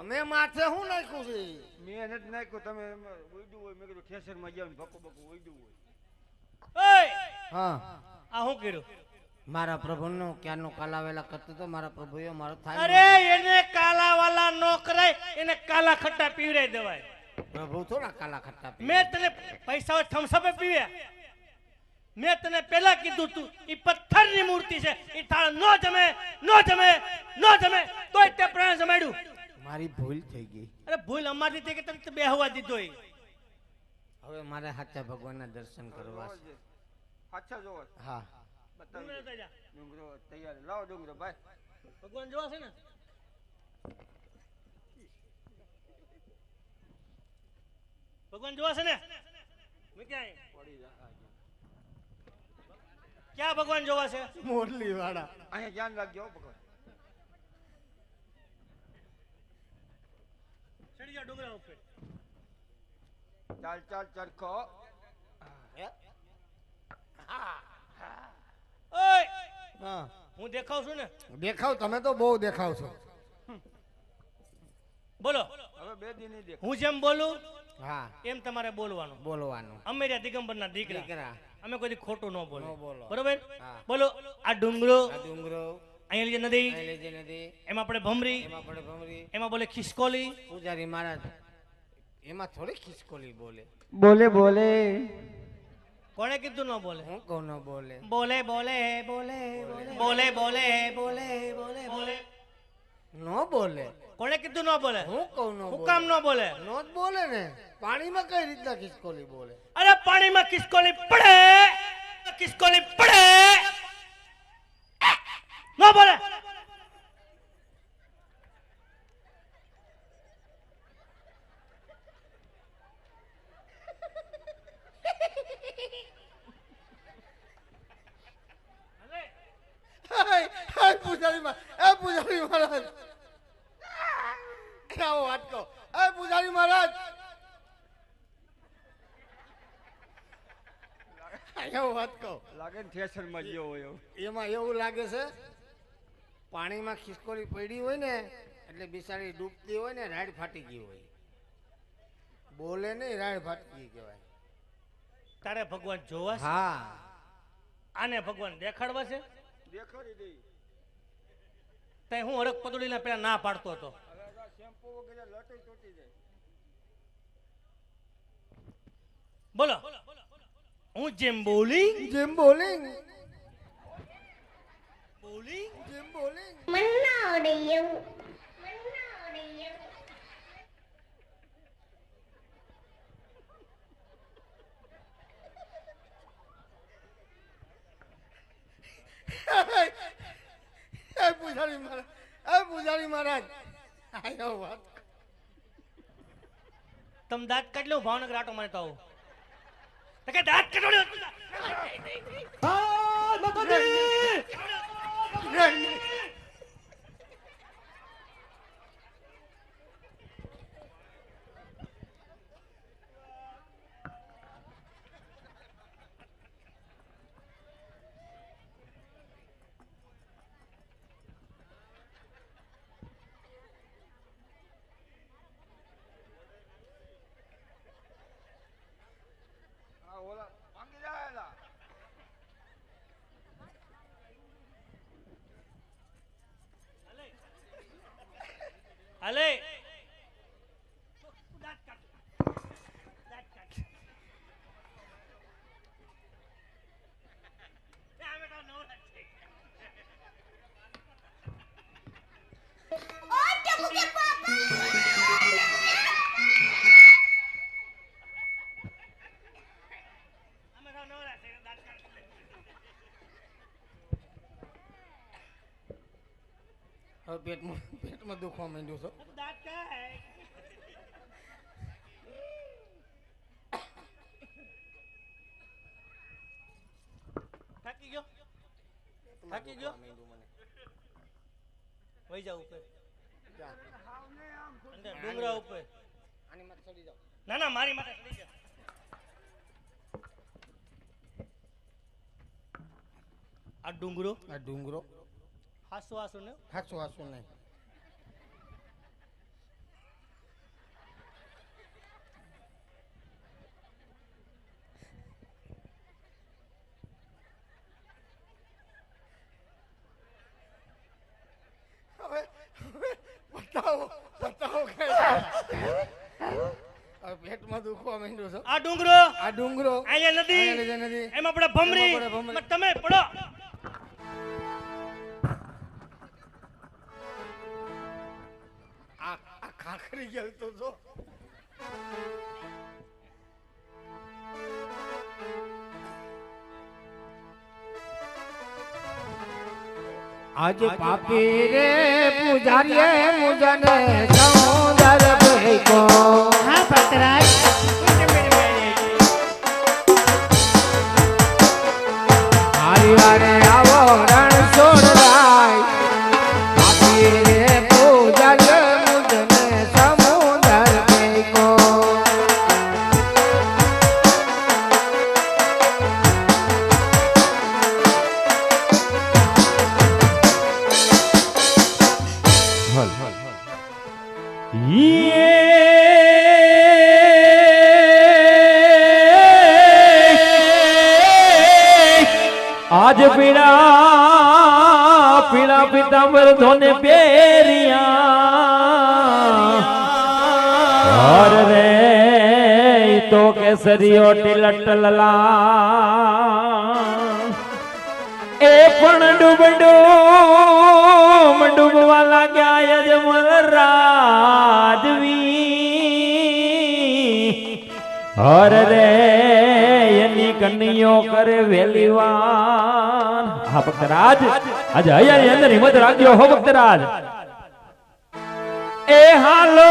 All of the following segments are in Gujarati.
તમે માથે શું નાખ્યું છે? મેં નથી નાખ્યું તમે ઉડ્યું હોય મેં કીધું ઠેસરમાં જાવ ભકો ભકો ઉડ્યું હોય. હા. આ શું કર્યું? મારા પ્રભુનો ક્યારનો કાલાવેલા કરતો તો મારા પ્રભુએ મારો થાય અરે એને કાલાવાલા નો કરાય એને કાલા ખટ્ટા પીવડાઈ દેવાય. પ્રભુ થોડા કાલા ખટ્ટા. મેં તને પૈસા થમસપે પીવ્યા. મેં તને પહેલા કીધું તું ઈ પથ્થરની મૂર્તિ છે ઈ થાળ નો જમે નો જમે નો જમે તોય તે પ્રાણ જમાડ્યું. મારી ભૂલ થઈ ગઈ. અરે ભૂલ અમારી થઈ કે તને બેહવા દીધો હવે મારે સાચા ભગવાનના દર્શન કરવા છે. સાચા જોવો હા. ડુંગરો તૈયાર. લાવો ડુંગરો ભાઈ. ભગવાન જોવા છે ને? ભગવાન જોવા છે ને? મેં ક્યાં પડી જા ક્યાં ભગવાન જોવા છે? મોરલી વાળા અહીંયા ધ્યાન રાખજો ભગવાન. ચડી જા ડુંગરા ઉપર. ચાલ ચાલ ચરખો. ઓય! હા. હું દેખાવ છું ને? દેખાવ તમે તો બહુ દેખાવ છો. બોલો. હવે બે દી નહીં દેખ હું જેમ બોલું હા. એમ તમારે બોલવાનું. બોલવાનું. અમે રહ્યા દિગંબરના દીકરા. દીકરા. અમે કોઈ ખોટું ન બોલો બોલો. બરોબર? બોલો આ ડુંગરો આ ડુંગરો. અહીંયા જે નદી નદી. એમાં આપણે ભમરી એમાં પડે ભમરી. એમાં બોલે ખિસકોલી. પૂજારી મહારાજ એમાં થોડી ખિસકોલી બોલે. બોલે બોલે. કોણે કીધું ન બોલે? હું કહું ન બોલે. બોલે બોલે બોલે બોલે. બોલે બોલે બોલે બોલે. ન બોલે. કોણે કીધું ન બોલે? હું કહું ન હું કામ ન બોલે? નો જ બોલે ને. પાણીમાં કઈ રીતના ખિસકોલી બોલે? અરે પાણીમાં ખિસકોલી પડે. ખિસકોલી પડે. બોલવા પડે વાત કહો. એ પૂજારી મહારાજ. એવું વાત કહો. લાગે ને થિયેટર એમાં એવું લાગે છે પાણીમાં ખિસકોલી પડી હોય ને એટલે બિચારી ડૂબતી હોય ને રાડ ફાટી ગઈ હોય. બોલે નહીં રાડ ફાટી ગઈ કહેવાય. તારે ભગવાન જોવા હા. આને ભગવાન દેખાડવા છે? દેખાડી દે. તે હું હરક પદુડીના પેલા ના પાડતો હતો. શેમ્પુ વગેરે લટું તૂટી જાય. બોલો. હું જેમ બોલી જેમ બોલિંગ બોલે પૂજારી મહારાજ હવે પૂજારી વાત તમ દાંત કાઢલો ભાવનગર આટો મારે તો દાંત કાઢો Yeah, yeah. પેટમાં પેટમાં દુખવા માંડ્યું છે. થાકી ગયો? થાકી ગયો? વહી જાવ ઉપર. ડુંગરા ઉપર. આની માથે ચડી જાઓ. ના ના મારી માથે ચડી આ ડુંગરો? આ ડુંગરો. હાસુ હાસુ ને? હાસુ હાસુ નહીં. બતાવો બતાવો પેટમાં દુખવા માંડ્યું છે. આ ડુંગરો આ ડુંગરો અહીંયા નદી નદી એમાં આપણે ભમરી. તમે પડો. ખાખરી ગયું તો જો. આજ પાપી રે પૂજારીએ મુજને સમુદર કો હા પતરાજ આજ પીડા પીડા પિતાંબર ધોને પેરિયા હર રે, તો કેસરીઓ ટીલટ લલા એ પણ ડૂબડો ડૂબવા લાગ્યા યજમલ રાજવી હર રે કન્યો કરે વેલીવાન. હા ભક્તરાજ. આજે અહીંયા અંદર હિંમત રાખજો હો ભક્તરાજ. એ હાલો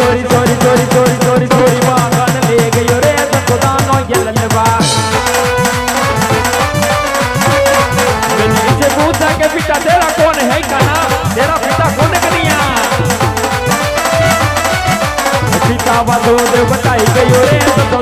चोरी चोरी चोरी चोरी चोरी चोरी, बागन ले गयो तो रे खुदा नो यललवा से पूछा के पिता तेरा कौन है कना? तेरा पिता कौन कनिया? पिता वा दूध बताई गयो रे तो